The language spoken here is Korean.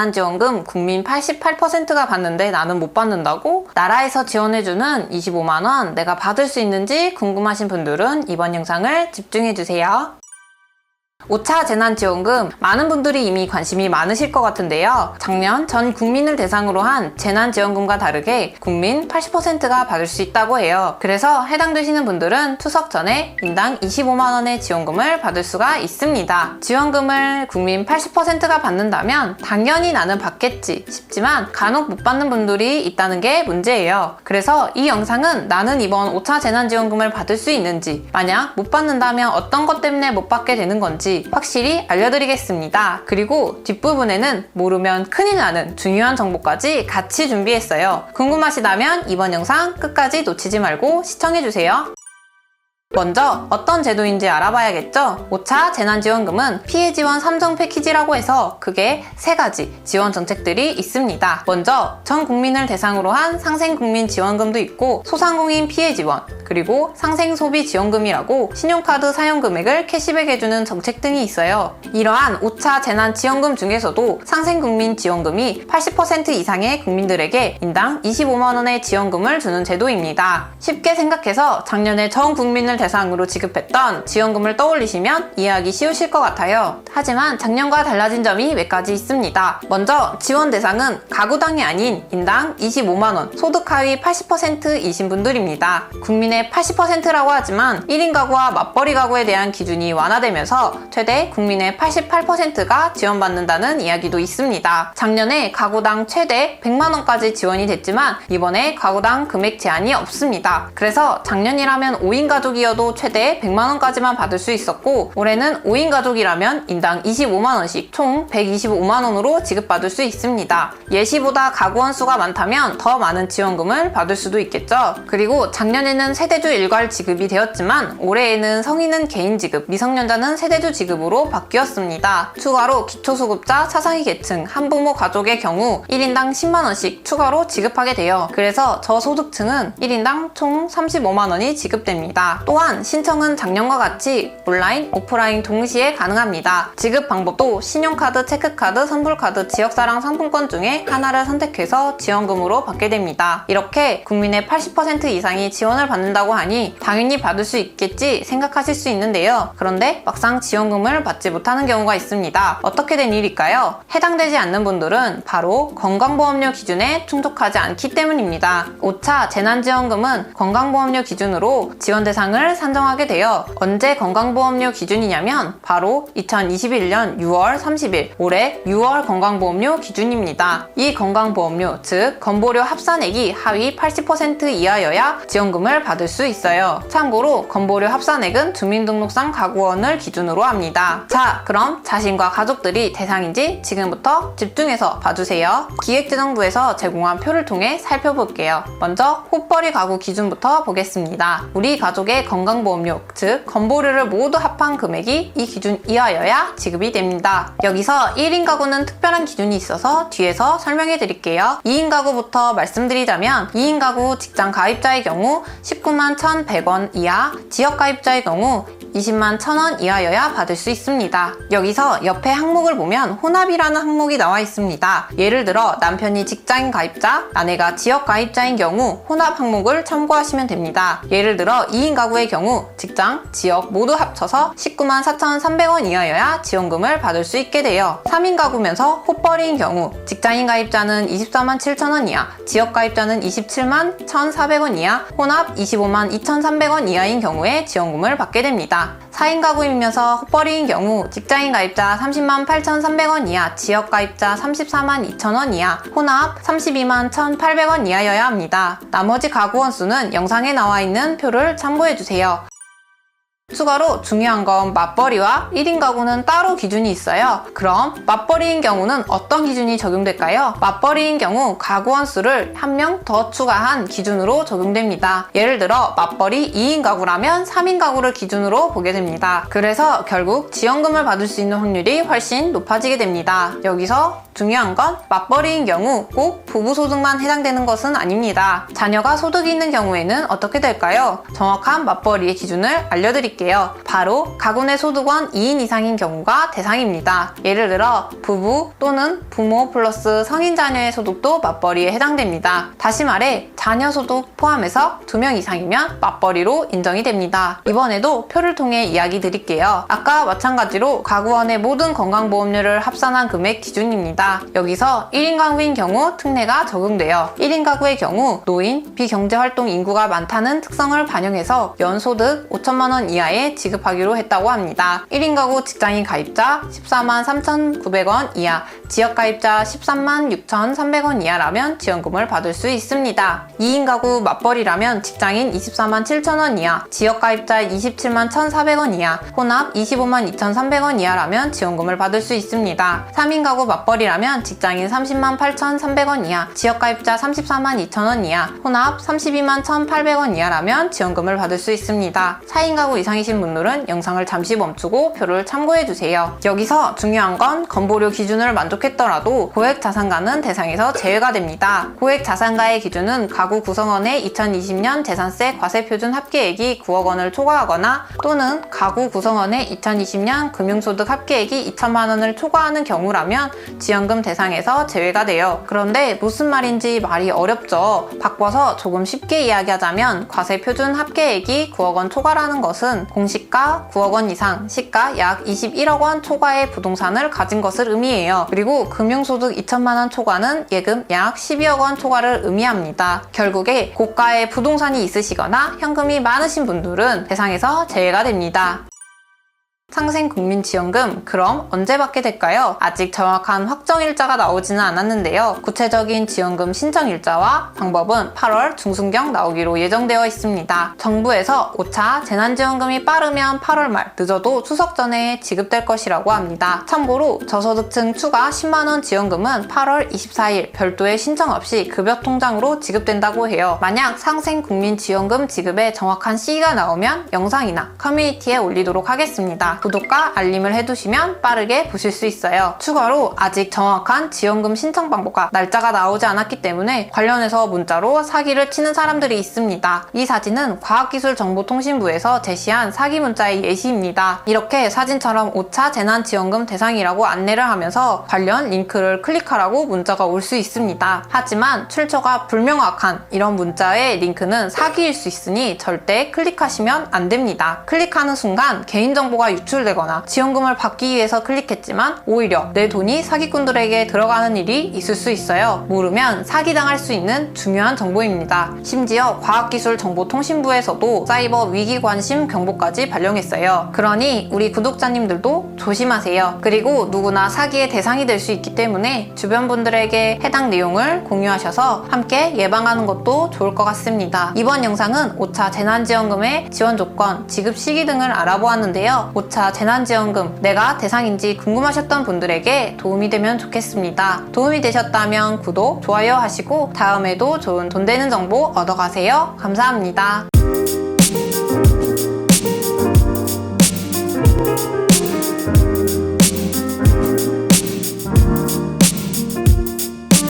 재난지원금 국민 88%가 받는데 나는 못 받는다고? 나라에서 지원해주는 25만원 내가 받을 수 있는지 궁금하신 분들은 이번 영상을 집중해주세요. 5차 재난지원금 많은 분들이 이미 관심이 많으실 것 같은데요. 작년 전 국민을 대상으로 한 재난지원금과 다르게 국민 80%가 받을 수 있다고 해요. 그래서 해당되시는 분들은 추석 전에 인당 25만원의 지원금을 받을 수가 있습니다. 지원금을 국민 80%가 받는다면 당연히 나는 받겠지 싶지만 간혹 못 받는 분들이 있다는 게 문제예요. 그래서 이 영상은 나는 이번 5차 재난지원금을 받을 수 있는지 만약 못 받는다면 어떤 것 때문에 못 받게 되는 건지 확실히 알려드리겠습니다. 그리고 뒷부분에는 모르면 큰일 나는 중요한 정보까지 같이 준비했어요. 궁금하시다면 이번 영상 끝까지 놓치지 말고 시청해주세요. 먼저 어떤 제도인지 알아봐야겠죠? 5차 재난지원금은 피해 지원 3종 패키지라고 해서 크게 세 가지 지원 정책들이 있습니다. 먼저 전 국민을 대상으로 한 상생국민 지원금도 있고 소상공인 피해 지원, 그리고 상생소비 지원금이라고 신용카드 사용 금액을 캐시백 해주는 정책 등이 있어요. 이러한 5차 재난지원금 중에서도 상생국민 지원금이 80% 이상의 국민들에게 인당 25만원의 지원금을 주는 제도입니다. 쉽게 생각해서 작년에 전 국민을 대상으로 지급했던 지원금을 떠올리시면 이해하기 쉬우실 것 같아요. 하지만 작년과 달라진 점이 몇 가지 있습니다. 먼저 지원 대상은 가구당이 아닌 인당 25만원, 소득 하위 80%이신 분들입니다. 국민의 80%라고 하지만 1인 가구와 맞벌이 가구에 대한 기준이 완화되면서 최대 국민의 88%가 지원받는다는 이야기도 있습니다. 작년에 가구당 최대 100만원까지 지원이 됐지만 이번에 가구당 금액 제한이 없습니다. 그래서 작년이라면 5인 가족이어도 최대 100만원까지만 받을 수 있었고 올해는 5인 가족이라면 인당 25만원씩 총 125만원으로 지급받을 수 있습니다. 예시보다 가구 원 수가 많다면 더 많은 지원금을 받을 수도 있겠죠. 그리고 작년에는 세 대주 일괄 지급이 되었지만 올해에는 성인은 개인 지급, 미성년자는 세대주 지급으로 바뀌었습니다. 추가로 기초수급자, 차상위 계층, 한부모 가족의 경우 1인당 10만원씩 추가로 지급하게 돼요. 그래서 저소득층은 1인당 총 35만원이 지급됩니다. 또한 신청은 작년과 같이 온라인, 오프라인 동시에 가능합니다. 지급 방법도 신용카드, 체크카드, 선불카드, 지역사랑 상품권 중에 하나를 선택해서 지원금으로 받게 됩니다. 이렇게 국민의 80% 이상이 지원을 받는다 고 하니 당연히 받을 수 있겠지 생각하실 수 있는데요. 그런데 막상 지원금을 받지 못하는 경우가 있습니다. 어떻게 된 일일까요? 해당되지 않는 분들은 바로 건강보험료 기준에 충족하지 않기 때문입니다. 5차 재난지원금은 건강보험료 기준으로 지원 대상을 산정하게 되어 언제 건강보험료 기준이냐면 바로 2021년 6월 30일 올해 6월 건강보험료 기준입니다. 이 건강보험료 즉 건보료 합산액이 하위 80% 이하여야 지원금을 받을 수 있어요. 참고로 건보료 합산액은 주민등록상 가구원을 기준으로 합니다. 자 그럼 자신과 가족들이 대상인지 지금부터 집중해서 봐주세요. 기획재정부에서 제공한 표를 통해 살펴볼게요. 먼저 호벌이 가구 기준부터 보겠습니다. 우리 가족의 건강보험료 즉 건보료를 모두 합한 금액이 이 기준 이하여야 지급이 됩니다. 여기서 1인 가구는 특별한 기준이 있어서 뒤에서 설명해 드릴게요. 2인 가구부터 말씀드리자면 2인 가구 직장 가입자의 경우 19만 1,100원 이하, 지역 가입자의 경우 20만 1,000원 이하여야 받을 수 있습니다. 여기서 옆에 항목을 보면 혼합이라는 항목이 나와 있습니다. 예를 들어 남편이 직장인 가입자, 아내가 지역 가입자인 경우 혼합 항목을 참고하시면 됩니다. 예를 들어 2인 가구의 경우 직장, 지역 모두 합쳐서 19만 4,300원 이하여야 지원금을 받을 수 있게 돼요. 3인 가구면서 호벌이인 경우 직장인 가입자는 24만 7천원 이하, 지역 가입자는 27만 1,400원 이하, 혼합 25만 2,300원 이하인 경우에 지원금을 받게 됩니다. 4인 가구이면서 헛벌이인 경우 직장인 가입자 30만 8,300원 이하, 지역 가입자 34만 2천원 이하, 혼합 32만 1,800원 이하여야 합니다. 나머지 가구 원수는 영상에 나와 있는 표를 참고해주세요. 추가로 중요한 건 맞벌이와 1인 가구는 따로 기준이 있어요. 그럼 맞벌이인 경우는 어떤 기준이 적용될까요? 맞벌이인 경우 가구 원 수를 한 명 더 추가한 기준으로 적용됩니다. 예를 들어 맞벌이 2인 가구라면 3인 가구를 기준으로 보게 됩니다. 그래서 결국 지원금을 받을 수 있는 확률이 훨씬 높아지게 됩니다. 여기서 중요한 건 맞벌이인 경우 꼭 부부 소득만 해당되는 것은 아닙니다. 자녀가 소득이 있는 경우에는 어떻게 될까요? 정확한 맞벌이의 기준을 알려드릴게요. 드릴게요. 바로 가구내 소득원 2인 이상인 경우가 대상입니다. 예를 들어 부부 또는 부모 플러스 성인 자녀의 소득도 맞벌이에 해당됩니다. 다시 말해 자녀 소득 포함해서 2명 이상이면 맞벌이로 인정이 됩니다. 이번에도 표를 통해 이야기 드릴게요. 아까 마찬가지로 가구원의 모든 건강보험료를 합산한 금액 기준입니다. 여기서 1인 가구인 경우 특례가 적용돼요. 1인 가구의 경우 노인, 비경제활동 인구가 많다는 특성을 반영해서 연소득 5천만 원 이하에 지급하기로 했다고 합니다. 1인 가구 직장인 가입자 14만 3,900원 이하, 지역 가입자 13만 6,300원 이하라면 지원금을 받을 수 있습니다. 2인 가구 맞벌이라면 직장인 24만 7천원 이하, 지역 가입자 27만 1,400원 이하, 혼합 25만 2,300원 이하라면 지원금을 받을 수 있습니다. 3인 가구 맞벌이라면 직장인 30만 8,300원 이하, 지역 가입자 34만 2천원 이하, 혼합 32만 1,800원 이하라면 지원금을 받을 수 있습니다. 4인 가구 이상이신 분들은 영상을 잠시 멈추고 표를 참고해주세요. 여기서 중요한 건 건보료 기준을 만족했더라도 고액 자산가는 대상에서 제외가 됩니다. 고액 자산가의 기준은 가구 구성원의 2020년 재산세 과세 표준 합계액이 9억 원을 초과하거나 또는 가구 구성원의 2020년 금융소득 합계액이 2천만 원을 초과하는 경우라면 지원금 대상에서 제외가 돼요. 그런데 무슨 말인지 말이 어렵죠. 바꿔서 조금 쉽게 이야기하자면 과세 표준 합계액이 9억 원 초과라는 것은 공시가 9억 원 이상, 시가 약 21억 원 초과의 부동산을 가진 것을 의미해요. 그리고 금융소득 2천만 원 초과는 예금 약 12억 원 초과를 의미합니다. 결국에 고가의 부동산이 있으시거나 현금이 많으신 분들은 대상에서 제외가 됩니다. 상생국민지원금 그럼 언제 받게 될까요? 아직 정확한 확정 일자가 나오지는 않았는데요. 구체적인 지원금 신청 일자와 방법은 8월 중순경 나오기로 예정되어 있습니다. 정부에서 5차 재난지원금이 빠르면 8월 말, 늦어도 추석 전에 지급될 것이라고 합니다. 참고로 저소득층 추가 10만원 지원금은 8월 24일 별도의 신청 없이 급여 통장으로 지급된다고 해요. 만약 상생국민지원금 지급에 정확한 시기가 나오면 영상이나 커뮤니티에 올리도록 하겠습니다. 구독과 알림을 해두시면 빠르게 보실 수 있어요. 추가로 아직 정확한 지원금 신청 방법과 날짜가 나오지 않았기 때문에 관련해서 문자로 사기를 치는 사람들이 있습니다. 이 사진은 과학기술정보통신부에서 제시한 사기 문자의 예시입니다. 이렇게 사진처럼 5차 재난지원금 대상이라고 안내를 하면서 관련 링크를 클릭하라고 문자가 올 수 있습니다. 하지만 출처가 불명확한 이런 문자의 링크는 사기일 수 있으니 절대 클릭하시면 안 됩니다. 클릭하는 순간 개인정보가 유출 되거나 지원금을 받기 위해서 클릭했지만 오히려 내 돈이 사기꾼들에게 들어가는 일이 있을 수 있어요. 모르면 사기당할 수 있는 중요한 정보입니다. 심지어 과학기술정보통신부에서도 사이버 위기 관심 경보까지 발령했어요. 그러니 우리 구독자님들도 조심하세요. 그리고 누구나 사기의 대상이 될 수 있기 때문에 주변 분들에게 해당 내용을 공유하셔서 함께 예방하는 것도 좋을 것 같습니다. 이번 영상은 5차 재난지원금의 지원 조건, 지급 시기 등을 알아보았는데요. 5 2차 재난지원금 내가 대상인지 궁금하셨던 분들에게 도움이 되면 좋겠습니다. 도움이 되셨다면 구독, 좋아요 하시고 다음에도 좋은 돈 되는 정보 얻어가세요. 감사합니다.